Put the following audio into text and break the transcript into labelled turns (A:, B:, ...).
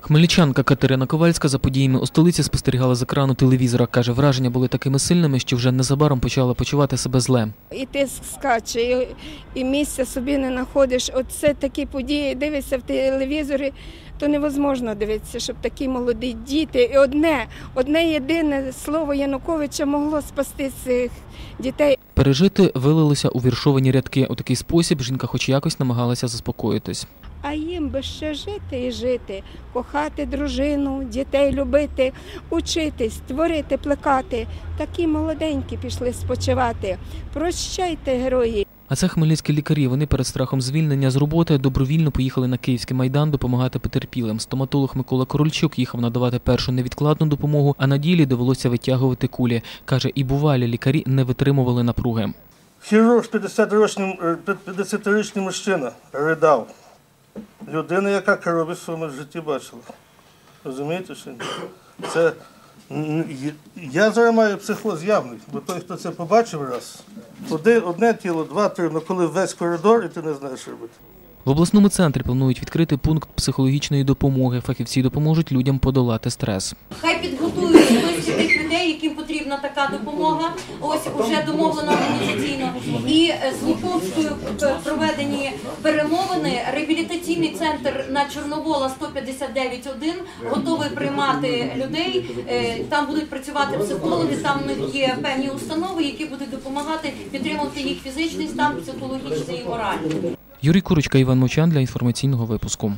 A: Хмельничанка Катерина Ковальська за подіями у столиці спостерігала з екрану телевізора. Каже, враження були такими сильними, що вже незабаром почала почувати себе зле.
B: І тиск скаче, і, і місця собі не знаходиш. Оце такі події, дивишся в телевізорі, то невозможно дивитися, щоб такі молоді діти. І одне, одне єдине слово Януковича могло спасти цих дітей.
A: Пережити вилилися у віршовані рядки. У такий спосіб жінка хоч якось намагалася заспокоїтись.
B: А їм би ще жити і жити, кохати дружину, дітей любити, учитись, творити, плекати. Такі молоденькі пішли спочивати. Прощайте, герої.
A: А це хмельницькі лікарі. Вони перед страхом звільнення з роботи добровільно поїхали на Київський майдан допомагати потерпілим. Стоматолог Микола Корольчук їхав надавати першу невідкладну допомогу, а на ділі довелося витягувати кулі. Каже, і бувалі лікарі не витримували напруги.
C: Хірург 50-річний, е, 50-річний мужчина ридав. Людина, яка крові в своєму житті бачила. Розумієте, що ні? Це я зараз маю психоз явний, бо той, хто це побачив раз, один, одне тіло, два, три, ну коли весь коридор і ти не знаєш, що робити.
A: В обласному центрі планують відкрити пункт психологічної допомоги. Фахівці допоможуть людям подолати стрес.
D: Хай підготують списки тих людей, яким потрібна така допомога. Ось уже домовлено організаційно. Е, з Луковською проведені перемовини. Реабілітаційний центр на Чорновола 159.1 готовий приймати людей. Е, Там будуть працювати психологи. Там є певні установи, які будуть допомагати підтримувати їх фізичний стан, психологічний і моральний.
A: Юрій Курочка, Іван Мочан для інформаційного випуску.